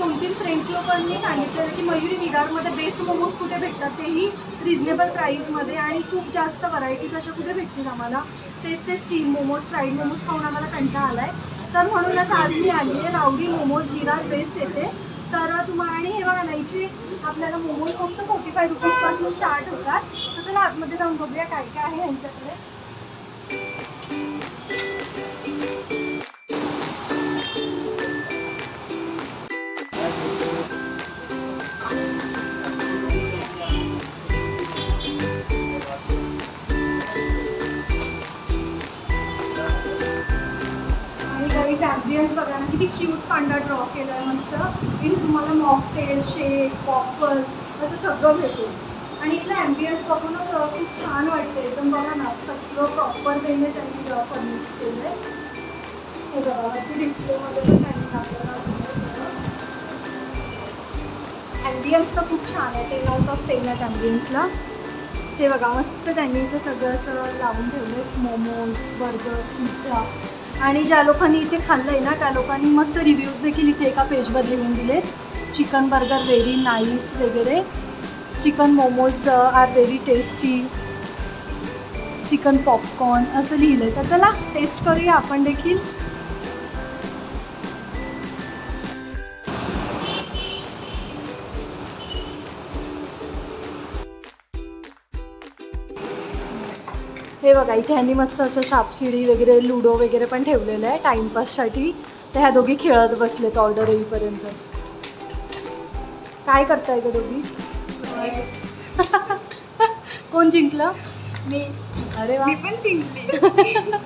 दोन तीन फ्रेंड्स लोकांनी सांगितलेलं की मयुरी विरारमध्ये बेस्ट मोमोज कुठे भेटतात तेही रिजनेबल प्राईजमध्ये आणि खूप जास्त व्हरायटीज अशा कुठे भेटतील आम्हाला. तेच ते स्टीम मोमोज फ्राईड मोमोज खाऊन आम्हाला कंटाळा आला आहे तर म्हणूनच आज मी आली आहे रावडी मोमोज विरार बेस्ट येते तर तुम्हाला आणि हे बघा ना इथे आपल्याला मोमोज फक्त फोर्टी फाय रुपीजपासून स्टार्ट होतात. तर चला आतमध्ये जाऊन बघूया काय काय आहे यांच्याकडे. बघा ना किती क्यूट पांडा ड्रॉ केला आहे मस्त. इथे तुम्हाला मॉकटेल शेक पॉपल असं सगळं भेटेल आणि इथलं ॲम्बियन्स बघूनच खूप छान वाटते एकदम बघा ना सगळं प्रॉपर वेने त्यांनी फर्निश केलं आहे हे बघा वरती डिस्प्लेमध्ये पण त्यांनी आपल्याला ॲम्बियन्स तर खूप छान आहे. टेन आउट ऑफ टेन आहेत ॲम्बियन्सला हे बघा मस्त त्यांनी इथे सगळं असं लावून ठेवलं मोमोज बर्गर पिझ्झा आणि ज्या लोकांनी इथे खाल्लं आहे ना त्या लोकांनी मस्त रिव्ह्यूज देखील इथे एका पेजवर लिहून दिलेत. चिकन बर्गर व्हेरी नाईस वगैरे. Chicken momos are very tasty chicken popcorn असं लिहिलं आहे तर चला टेस्ट करूया आपण देखील. हे बघा इथे ह्यांनी मस्त असं शापशिडी वगैरे लुडो वगैरे पण ठेवलेलं आहे टाईमपाससाठी तर ह्या दोघी खेळत बसलेत ऑर्डर येईपर्यंत. काय करताय ग दोघी? कोण जिंकलं? मी. अरे वा. मी पण जिंकली.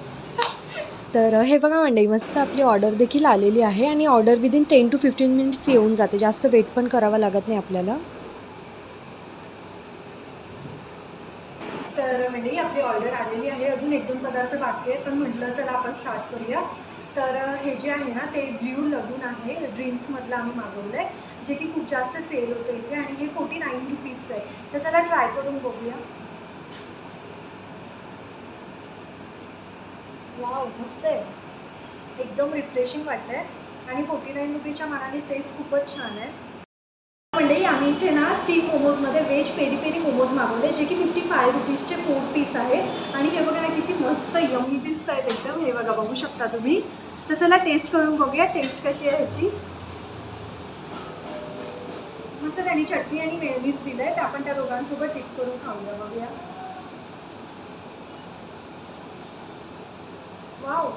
तर हे बघा मंडळी मस्त आपली ऑर्डर देखील आलेली आहे आणि order within ten to fifteen minutes येऊन जाते. जास्त वेट पण करावा लागत नाही आपल्याला तर म्हणजे आपली ऑर्डर आलेली आहे अजून एक दोन पदार्थ बाकी आहेत पण म्हटलं चला आपण स्टार्ट करूया. तर हे जे आहे ना ते ब्ल्यू लगून आहे ड्रिंक्समधलं आम्ही मागवलं आहे जे की खूप जास्त सेल होतं इथे आणि हे फोर्टी नाईन रुपीजचं आहे. तर चला ट्राय करून बघूया. वाव मस्त आहे. एकदम रिफ्रेशिंग वाटतं आहे आणि फोर्टी नाईन रुपीजच्या मानाने टेस्ट खूपच छान आहे. मंडळी आम्ही इथे ना स्टीम मोमोजमध्ये व्हेज पेरी पेरी मोमोज मागवले जे की फिफ्टी फाय रुपीजचे फोर पीस आहे. आणि हे बघा ना किती मस्त यमी दिसत आहेत एकदम. हे बघा बघू शकता तुम्ही. तर चला टेस्ट करून बघूया टेस्ट कशी आहे ह्याची. मस्त त्यांनी चटणी आणि मेयोनीज दिलं आहे तर आपण त्या दोघांसोबत टिप करून खाऊया बघूया. वाव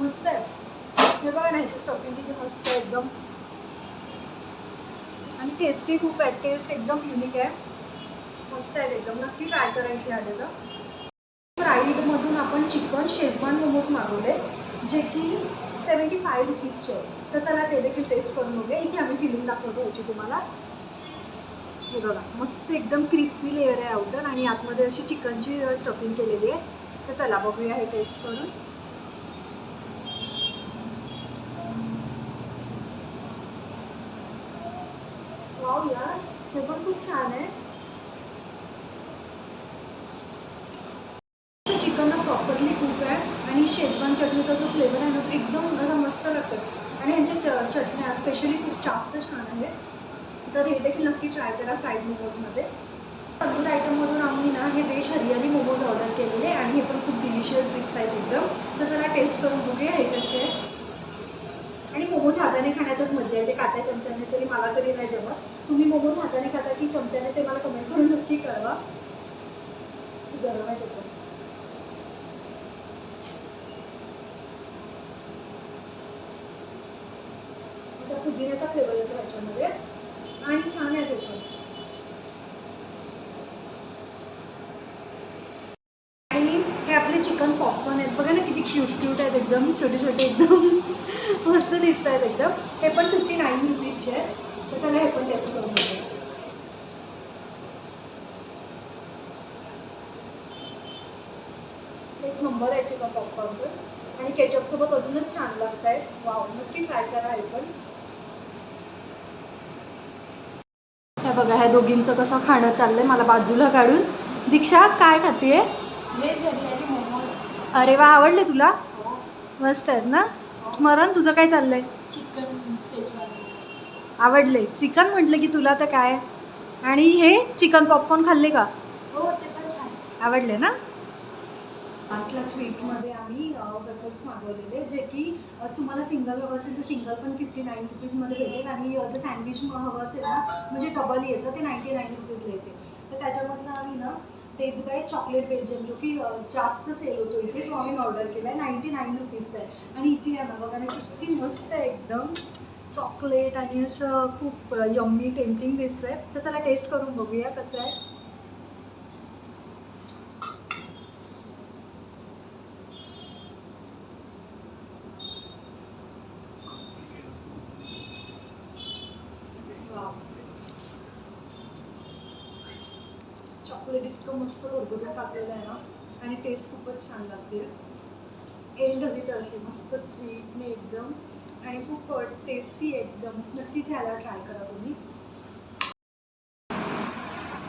मस्त आहे. हे बघा ना ह्याची किती मस्त आहे एकदम. आणि टेस्टी खूप आहे. टेस्ट एकदम युनिक आहे. मस्त आहेत एकदम. नक्की ट्राय करायची आलेलं. फ्राईडमधून आपण चिकन शेजवान मोमोज मागवले जे की सेवन्टी फाय रुपीजचे आहे. तर चला ते देखील टेस्ट करून बघूया. इथे आम्ही फिलिंग दाखवतो याची तुम्हाला. हे बघा मस्त एकदम क्रिस्पी लेअर आहे आउटर आणि आतमध्ये अशी चिकनची स्टफिंग केलेली आहे. तर चला बघूया हे टेस्ट करून. वाव यार हे पण खूप छान आहे चिकन ना प्रॉपरली खूप आहे आणि शेजवान चटणीचा जो फ्लेवर आहे ना तो एकदम असा मस्त लागतो आणि ह्यांच्या च चटण्या स्पेशली खूप जास्त छान आहे तर हे देखील नक्की ट्राय करा फ्राईड मोमोजमध्ये तंदूर आयटममधून आम्ही ना हे वेज हरियाली मोमोज ऑर्डर केलेले आणि हे पण खूप डिलिशियस दिसत आहेत एकदम तर जरा टेस्ट करून बघूया हे कसे आहे आणि मोमोज हाताने खाण्यातच मजा येते काट्या चमच्याने तरी मला तरी नाही जमत तुम्ही मोमोज हाताने खाता की चमच्याने ते मला कमेंट करून नक्की कळवा. गरम आहे ते असा पुदिन्याचा फ्लेवर येतो ह्याच्यामध्ये. आणि छान आहे ते पण. आणि हे आपले चिकन पॉपकॉर्न आहेत. बघा ना किती क्यूट क्यूट आहेत एकदम. छोटे छोटे एकदम. मस्त दिसत आहेत एकदम. हे पण फिफ्टी नाईन रुपीजचे आहेत. तर चला हे पण टेस्ट करून बघूया. एक नंबर आहे चिकन पॉपकॉर्न पण आणि केचपसोबत अजूनच छान लागत आहे वाव नक्की ट्राय करा हे पण. हे बघा ह्या दोघींचं कसं खाणं चाललंय मला बाजूला काढून. दीक्षा काय खाते अरे वा आवडले तुला? हो. मस्त आहेत ना? स्मरण तुझं काय चाललंय? चिकन आवडले. चिकन म्हटलं की तुला तर काय? आणि हे चिकन पॉपकॉर्न खाल्ले का? हो ते पण छान. आवडले ना? लास्टला स्वीटमध्ये आम्ही वेफर्स मागवलेले जे की तुम्हाला सिंगल हवं असेल तर सिंगल पण फिफ्टी नाईन रुपीजमध्ये भेटेल. आणि जर सँडविच हवं असेल ना म्हणजे डबल येतं ते नाईंटी नाईन रुपीजला येते. तर त्याच्यामधलं आम्ही ना डेथ बाय चॉकलेट बेल्जियम जो की जास्त सेल होतो इथे तो आम्ही ऑर्डर केला आहे नाईंटी नाईन रुपीजचा आहे. आणि इथे आहे ना बघा ना किती मस्त आहे एकदम. चॉकलेट आणि असं खूप यम्मी टेम्पटिंग दिसतंय तर चला टेस्ट करून बघूया कसं आहे. चॉकलेट इतकं मस्त भरभरून टाकलेलं आहे ना. आणि टेस्ट खूपच छान लागते. एंड हवी तर अशी मस्त स्वीटने एकदम. आणि खूप टेस्टी एकदम. नक्की घ्यायला ट्राय करा तुम्ही.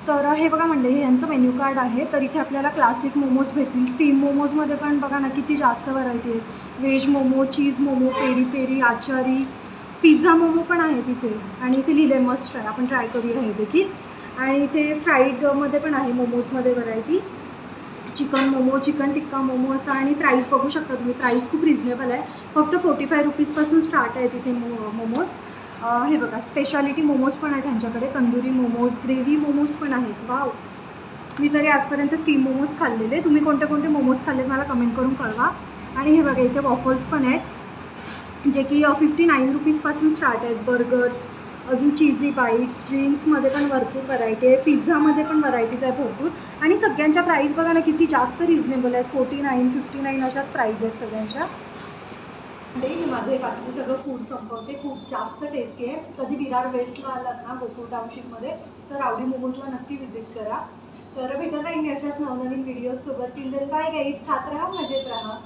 तर हे बघा म्हणजे हे यांचं मेन्यू कार्ड आहे. तर इथे आपल्याला क्लासिक मोमोज भेटतील. स्टीम मोमोजमध्ये पण बघा ना किती जास्त व्हरायटी आहेत. Veg momo cheese momo peri peri achari pizza momo पण आहे तिथे आणि इथे लिहिले मस्ट ट्राय आपण ट्राय करूया हे देखील. आणि इथे फ्राईडमध्ये पण आहे मोमोजमध्ये variety chicken momo chicken tikka momo असा आणि प्राईस बघू शकता तुम्ही. प्राईस खूप रिझनेबल आहे. फक्त फोर्टी फाय रुपीजपासून स्टार्ट आहे तिथे मो मोमोज हे बघा स्पेशालिटी मोमोज पण आहेत त्यांच्याकडे तंदुरी मोमोज ग्रेव्ही मोमोज पण आहेत. वाव मी तरी आजपर्यंत स्टीम मोमोज खाल्लेले. तुम्ही कोणते कोणते मोमोज खाल्लेत मला कमेंट करून कळवा. आणि हे बघा इथे वॉफल्स पण आहेत. जे की फिफ्टी नाईन रुपीजपासून स्टार्ट आहेत. बर्गर्स अजून चीजी बाईट्स ड्रिंक्समध्ये पण भरपूर व्हरायटी आहे. पिझ्झामध्ये पण व्हरायटीज आहे भरपूर. आणि सगळ्यांच्या प्राईस बघा ना किती जास्त रिझनेबल आहेत. फोर्टी नाईन फिफ्टी नाईन अशाच प्राईज आहेत सगळ्यांच्या. मी माझं हे बाकीचं सगळं फूड संपवते. खूप जास्त टेस्टी आहे कधी विरार वेस्टला आलात ना गोकुळ टाउनशिपमध्ये तर आवडी मोमोजला नक्की व्हिजिट करा. तर भेटत राहील अशाच नवनवीन व्हिडिओजसोबत तीन देन काय गाईज खात राहा मजेत राहा.